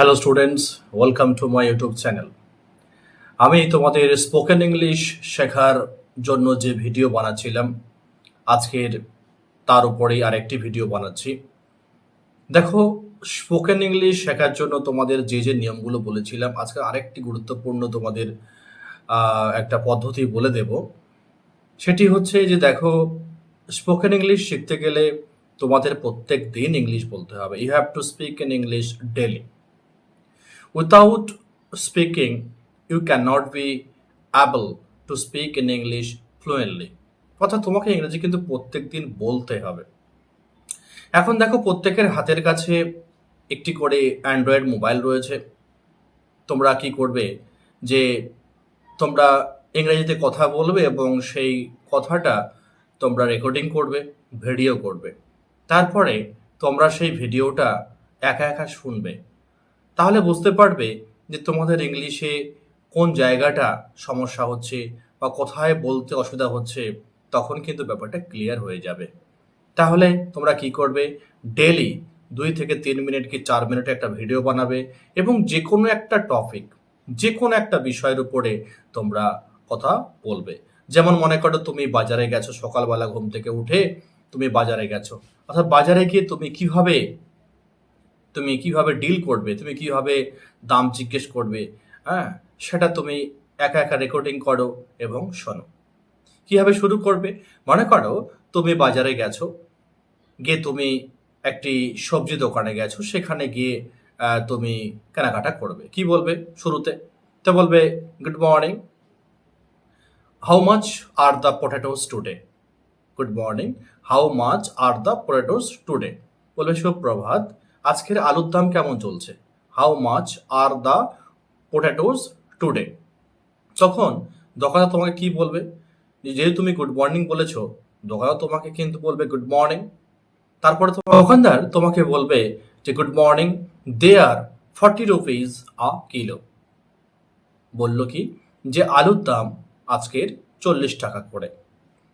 Hello students welcome to my YouTube channel আমি তোমাদের spoken English শেখার জন্য যে ভিডিও বানাচ্ছিলাম, আজকের তার উপরেই আরেকটি ভিডিও বানাচ্ছি। দেখো স্পোকেন ইংলিশ শেখার জন্য তোমাদের যে যে নিয়মগুলো বলেছিলাম, আজকে আরেকটি গুরুত্বপূর্ণ তোমাদের একটা পদ্ধতি বলে দেব। সেটি হচ্ছে যে দেখো স্পোকেন ইংলিশ শিখতে গেলে তোমাদের প্রত্যেক দিন ইংলিশ বলতে হবে। You have to speak in English daily Without speaking, you cannot be able to speak in English fluently. অর্থাৎ তোমাকে ইংরেজি কিন্তু প্রত্যেক দিন বলতে হবে। এখন দেখো প্রত্যেকের হাতের কাছে একটি করে অ্যান্ড্রয়েড মোবাইল রয়েছে। তোমরা কি করবে যে তোমরা ইংরেজিতে কথা বলবে এবং সেই কথাটা তোমরা রেকর্ডিং করবে ভিডিও করবে। তারপরে তোমরা সেই ভিডিওটা একা একা শুনবে। তাহলে বুঝতে পারবে যে তোমাদের ইংলিশে কোন জায়গাটা সমস্যা হচ্ছে বা কোথায় বলতে অসুবিধা হচ্ছে, তখন কিন্তু ব্যাপারটা ক্লিয়ার হয়ে যাবে। তাহলে তোমরা কি করবে? ডেলি দুই থেকে তিন মিনিট কি চার মিনিটে একটা ভিডিও বানাবে এবং যে কোনো একটা টপিক যে কোনো একটা বিষয়ের উপরে তোমরা কথা বলবে। যেমন মনে করো তুমি বাজারে গেছো, সকালবেলা ঘুম থেকে উঠে তুমি বাজারে গেছো। অর্থাৎ বাজারে গিয়ে তুমি কীভাবে তুমি কীভাবে ডিল করবে? তুমি কীভাবে দাম জিজ্ঞেস করবে? হ্যাঁ? সেটা তুমি একা একা রেকর্ডিং করো এবং শোনো। কীভাবে শুরু করবে? মনে করো তুমি বাজারে গেছো, গিয়ে তুমি একটি সবজি দোকানে গেছো, সেখানে গিয়ে তুমি কেনাকাটা করবে। কি বলবে শুরুতে? তো বলবে good morning how much are the potatoes today good morning how much are the potatoes today বলবে, সুপ্রভাত আজকের আলুর দাম কেমন চলছে? How much are the potatoes today তখন দোকানদার তোমাকে কি বলবে? যেহেতু তুমি গুড মর্নিং বলেছ, দোকানদার তোমাকে কিন্তু বলবে গুড মর্নিং তারপরে দোকানদার তোমাকে বলবে যে good morning they are forty rupees a kilo বলল কি? যে আলুর দাম আজকের চল্লিশ টাকা করে।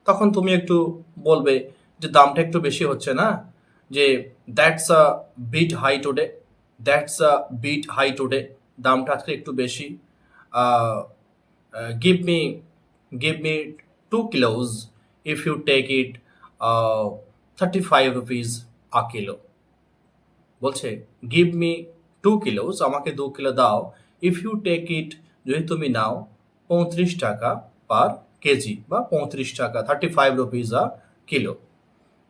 তখন তুমি একটু বলবে যে দামটা একটু বেশি হচ্ছে না? যে that's a bit high today that's a bit high today দামটা আজকে একটু বেশি। Give me give me two kilos if you take it thirty five rupees a kilo বলছে গিভ মি টু কিলোজ আমাকে দু কিলো দাও ইফ ইউ টেক ইট যদি তুমি নাও, পঁয়ত্রিশ টাকা পার কেজি বা পঁয়ত্রিশ টাকা thirty five rupees a kilo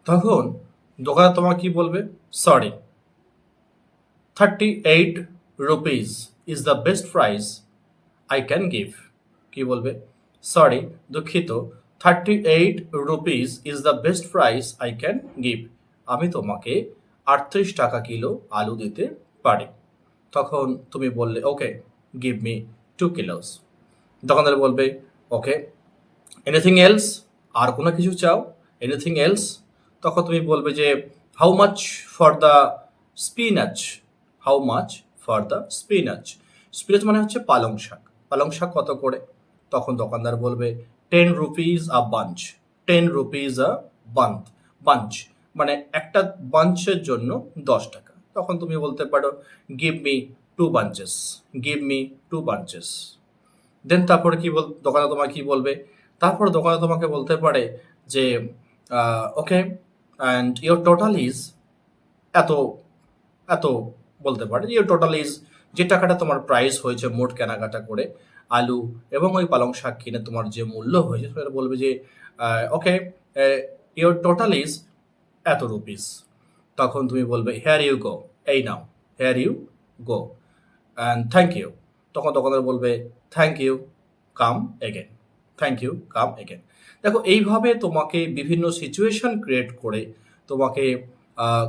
তখন দোকানে তোমাকে কি বলবে? Sorry thirty eight rupees is the best price I can give কি বলবে? সরি দুঃখিত। Thirty eight rupees is the best price I can give আমি তোমাকে আটত্রিশ টাকা কিলো আলু দিতে পারি। তখন তুমি বললে okay give me two kilos দোকানদার বলবে ওকে এনিথিং এলস আর কোনো কিছু চাও? এনিথিং এলস তখন তুমি বলবে যে how much for the spinach how much for the spinach spinach মানে হচ্ছে পালং শাক। পালং শাক কত করে? তখন দোকানদার বলবে ten rupees a bunch ten rupees a bunch bunch মানে একটা বাঞ্চের জন্য দশ টাকা। তখন তুমি বলতে পারো give me two bunches give me two bunches then তারপরে কি বল, দোকানে তোমাকে কি বলবে? তারপর দোকানে তোমাকে বলতে পারে যে okay and your total is এত এত বলতে পারে। ইয়োর টোটাল ইজ যে টাকাটা তোমার প্রাইস হয়েছে মোট কেনাকাটা করে, আলু এবং ওই পালং শাক কিনে তোমার যে মূল্য হয়েছে, সেটা বলবে যে ওকে ইয়োর টোটাল ইজ এত রুপিস তখন তুমি বলবে হেয়ার ইউ গো এই নাও here you go and thank you তখন দোকানদার বলবে thank you come again thank you come again দেখো, এইভাবে তোমাকে বিভিন্ন সিচুয়েশন ক্রিয়েট করে তোমাকে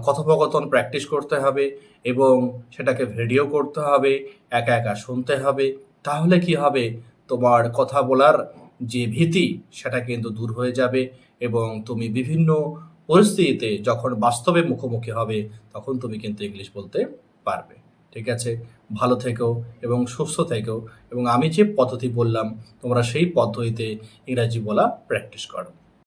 কথোপকথন প্র্যাকটিস করতে হবে এবং সেটাকে ভিডিও করতে হবে, একা একা শুনতে হবে। তাহলে কি হবে? তোমার কথা বলার যে ভীতি, সেটা কিন্তু দূর হয়ে যাবে এবং তুমি বিভিন্ন পরিস্থিতিতে যখন বাস্তবে মুখোমুখি হবে, তখন তুমি কিন্তু ইংলিশ বলতে পারবে। ঠিক আছে? ভালো থেকো এবং সুস্থ থেকো। এবং আমি যে পদ্ধতি বললাম, তোমরা সেই পদ্ধতিতে ইংরাজি বলা প্র্যাকটিস করো।